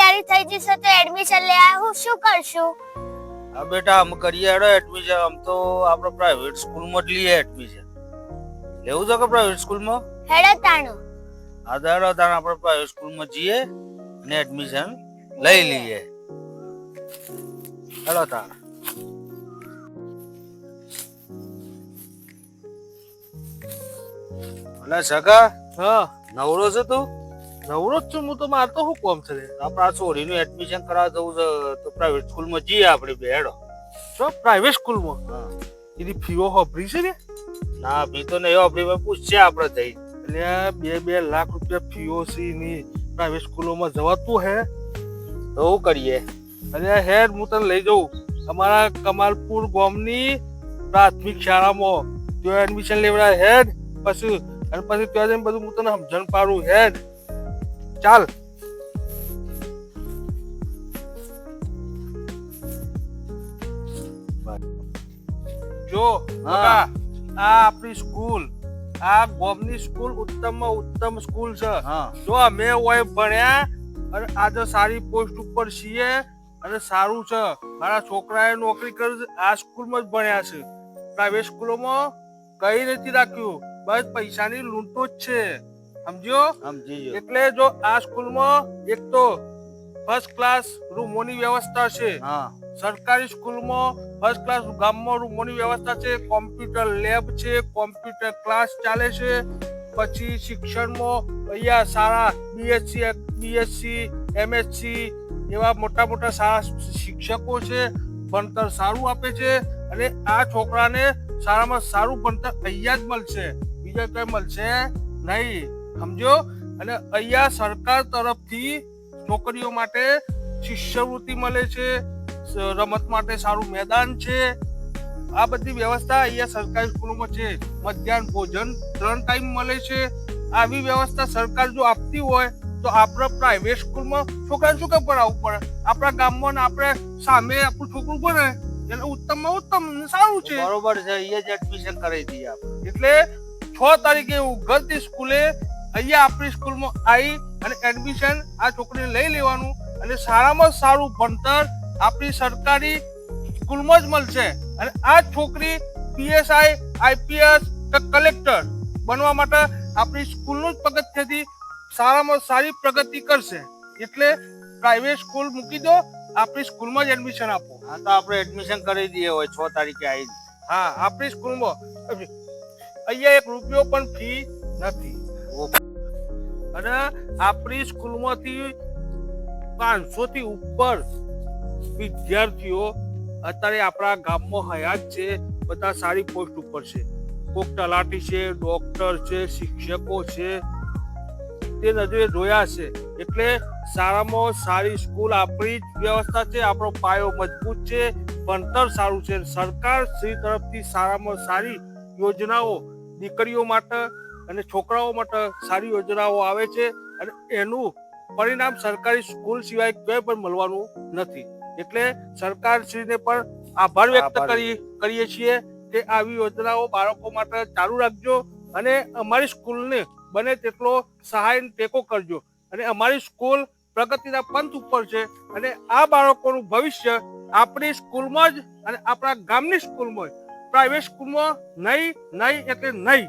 તારીખ થઈ જશે તો એડમિશન લેવા હું શું કરશું? હા બેટા આમ કરીએ હેડો એડમિશન આમ તો આપણે પ્રાઇવેટ સ્કૂલમાં જ લઈએ એડમિશન લેવું છે કે પ્રાઇવેટ સ્કૂલમાં હેડો તાણો. હા તો હેડો તાણ આપણે પ્રાઇવેટ સ્કૂલમાં જઈએ અને એડમિશન લઈ લઈએ. હેડો તાણ. એટલે સગા? હા. નવરો છે તું? નવરો છું હું તો માર તો શું કોમ છે? આપણે આ છોરીનું એડમિશન કરાવવા જવું છે તો પ્રાઇવેટ સ્કૂલમાં જઈએ આપણે બે હેડો. તો પ્રાઇવેટ સ્કૂલમાં એની ફીઓ હોભરી છે ને ના બી તો નહીં હોભરી પૂછશે આપણે જઈ. એટલે બે બે લાખ રૂપિયા ફીઓ છે એની. પ્રાઇવેટ સ્કૂલોમાં જવાતું હે? તો કરીએ? અને હેડ હું તને લઈ જાઉં. અમારા કમાલપુર ગામની પ્રાથમિક શાળામાં ત્યાં એડમિશન લેવડાય હેડ. પછી અને પછી ત્યાં જઈને બધું હું તને સમજણ પાડું હેડ. ચાલ. જો હા. આ આપણી સ્કૂલ. આ ગોમની સ્કૂલ ઉત્તમમાં ઉત્તમ સ્કૂલ છે. હા. જો અમે હોય ભણ્યા અને આજે સારી પોસ્ટ ઉપર છીએ અને સારું છે. મારા છોકરાએ નોકરી કરી છે આ સ્કૂલમાં જ ભણ્યા છે. પ્રાઇવેટ સ્કૂલોમાં કઈ નથી રાખ્યું. બસ પૈસાની લૂંટો જ છે. સમજ્યો? સમજી એટલે જો આ સ્કૂલમાં એક તો ફર્સ્ટ ક્લાસ રૂમોની વ્યવસ્થા છે. હા. સરકારી સ્કૂલમાં ફર્સ્ટ ક્લાસ ગામમાં રૂમોની વ્યવસ્થા છે. કોમ્પ્યુટર લેબ છે કોમ્પ્યુટર ક્લાસ ચાલે છે. પછી શિક્ષણમાં અહીંયા સારા બીએસસી બીએસસી એમએસસી એવા મોટા મોટા સારા શિક્ષકો છે. ભણતર સારું આપે છે અને આ છોકરાને સારામાં સારું ભણતર અહીંયા જ મળશે. બીજા કઈ મળશે નહીં. સમજો? અને અહીંયા સરકાર તરફથી છોકરીઓ માટે શિષ્યવૃત્તિ મળે છે રમત માટે સારું મેદાન છે. આ બધી વ્યવસ્થા અહીંયા સરકારી સ્કૂલોમાં છે. મધ્યાહન ભોજન ત્રણ ટાઈમ મળે છે. આવી વ્યવસ્થા સરકાર જો આપતી હોય તો આપણે પ્રાઇવેટ સ્કૂલમાં છોકરાને શું કેમ ભણાવવું પડે? આપણા ગામમાં આપણે સામે આપણું છોકરું ભણે એટલે ઉત્તમમાં ઉત્તમ સારું છે. બરોબર છે અહીંયા જ એડમિશન કરાવી દઈએ આપણે. એટલે છ તારીખે ગરતી સ્કૂલે અહીંયા આપણી સ્કૂલમાં આવી અને એડમિશન આ છોકરીને લઈ લેવાનું અને સારામાં સારું ભણતર આપણી સરકારી સ્કૂલમાં જ મળશે. અને આ છોકરી પીએસઆઈ આઈપીએસ કે કલેક્ટર બનવા માટે આપણી સ્કૂલનું જ પગથિયાથી સારામાં સારી પ્રગતિ કરશે. એટલે પ્રાઇવેટ સ્કૂલ મૂકી દો આપણી સ્કૂલમાં જ એડમિશન આપો. હા તો આપણે એડમિશન કરી દઈએ હોય છ તારીખે આવી હા આપણી સ્કૂલમાં. અહીંયા એક રૂપિયો પણ ફી નથી. અને આપણી સ્કૂલમાંથી પાંચસો થી ઉપર વિદ્યાર્થીઓ અત્યારે આપણા ગામમાં હયાત છે. બધા સારી પોસ્ટ ઉપર છે. કોક તલાટી છે, ડોક્ટર છે, શિક્ષકો છે. તે નજરે જોયા છે. એટલે સારામાં સારી સ્કૂલ આપણી જ વ્યવસ્થા છે. આપણો પાયો મજબૂત છે. ભણતર સારું છે. સરકાર શ્રી તરફથી સારામાં સારી યોજનાઓ દીકરીઓ માટે અને છોકરાઓ માટે સારી યોજનાઓ આવે છે અને એનું પરિણામ સરકારી સ્કૂલ સિવાય ક્યાંય પણ મળવાનું નથી. એટલે સરકારશ્રીને પણ આભાર વ્યક્ત કરી કરીએ છીએ કે આવી યોજનાઓ બાળકો માટે ચાલુ રાખજો અને અમારી સ્કૂલને બને તેટલો સહાય ટેકો કરજો. અને અમારી સ્કૂલ પ્રગતિના પંથ ઉપર છે અને આ બાળકોનું ભવિષ્ય આપણી સ્કૂલમાં જ અને આપણા ગામની સ્કૂલમાં જ. પ્રાઇવેટ સ્કૂલમાં નહીં નહીં એટલે નહીં.